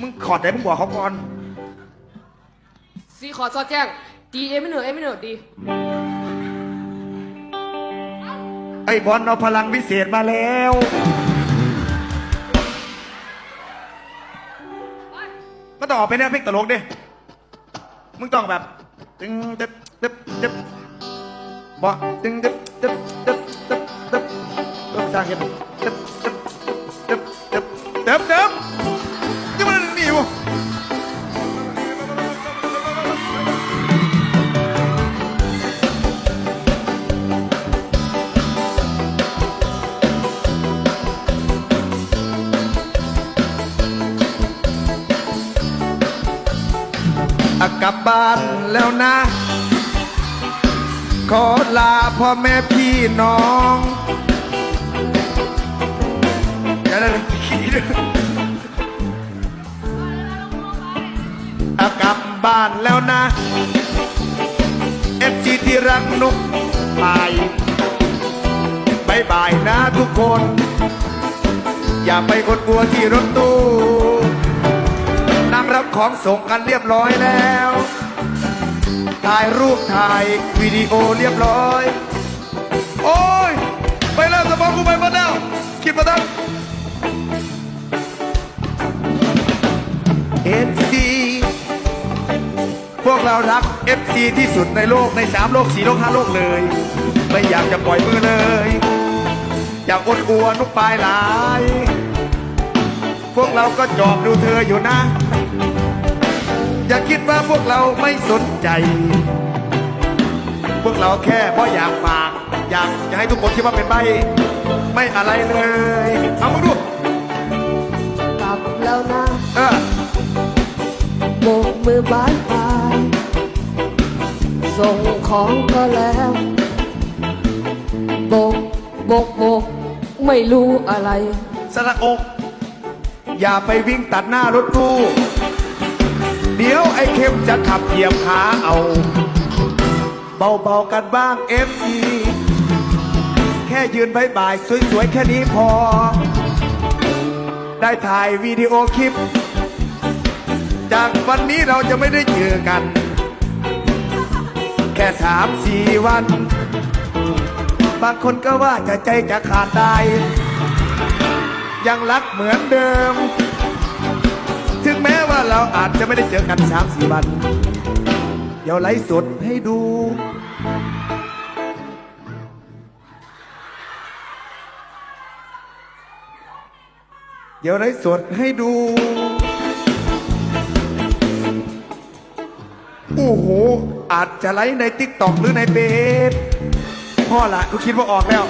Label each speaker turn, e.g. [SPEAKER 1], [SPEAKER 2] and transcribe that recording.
[SPEAKER 1] มึงขอดไหนมึงบอกเขาก่อน
[SPEAKER 2] ซีขอซอดแจ้งดีเอไม่เหนือเอไม่เหนือดี
[SPEAKER 1] ไอ้บอลเอาพลังวิเศษมาแล้ว ก็ต้องออกไปเนี่ยเพลงตลกดิ มึงต้องแบบตึงตึ๊บตึ๊บตึ๊บบอกตึงตึ๊บตึ๊บตึ๊บตึ๊บตึ๊บตึ๊บสร้างกัน กลับบ้านแล้วนะ ขอลาพ่อแม่พี่น้องเดี๋ยวนะขี้ด้วยอะกลับบ้านแล้วนะเอฟซีที่รักนุกไปบายบายนะทุกคน อย่าไปกดกลัวที่รถตู้ ของส่งกันเรียบร้อยแล้วถ่ายรูปถ่ายวิดีโอเรียบร้อย โอ้ย ไปแล้วสมองกูไปหมดแล้วคิดมาตั้งเอฟซีพวกเรารัก FC ที่สุดในโลกในสามโลกสี่โลกห้าโลกเลย ไม่อยากจะปล่อยมือเลย อยากอดอวนุกปลายหลาย พวกเราก็จอบดูเธออยู่นะ คิดว่าพวกเราไม่สนใจ พวกเราแค่เพราะอยากฝาก อยากจะให้ทุกคนคิดว่าเป็นใบ ไม่อะไรเลย เอามาดู
[SPEAKER 2] กลับแล้วนะ
[SPEAKER 1] เออ
[SPEAKER 2] โบกมือบายบายส่งของก็แล้วโบกโบกโบกไม่รู้อะไร
[SPEAKER 1] สระอก อย่าไปวิ่งตัดหน้ารถตู้ เดี๋ยวไอ้เข้มจะขับเหยียบขาเอา เบาๆกันบ้างเอฟซีแค่ยืนบายบายสวยๆ แค่นี้พอ ได้ถ่ายวิดีโอคลิป จากวันนี้เราจะไม่ได้เจอกัน แค่สามสี่วัน บางคนก็ว่าจะใจจะขาดได้ยังรักเหมือนเดิมาเราอาจจะไม่ได้เจอกันสามสี่วัน เดี๋ยวไลฟ์สดให้ดู เดี๋ยวไลฟ์สดให้ดู โอ้โห อาจจะไลฟ์ในติ๊กต็อกหรือในเบสพ่อละกูคิดว่าออกแล้ว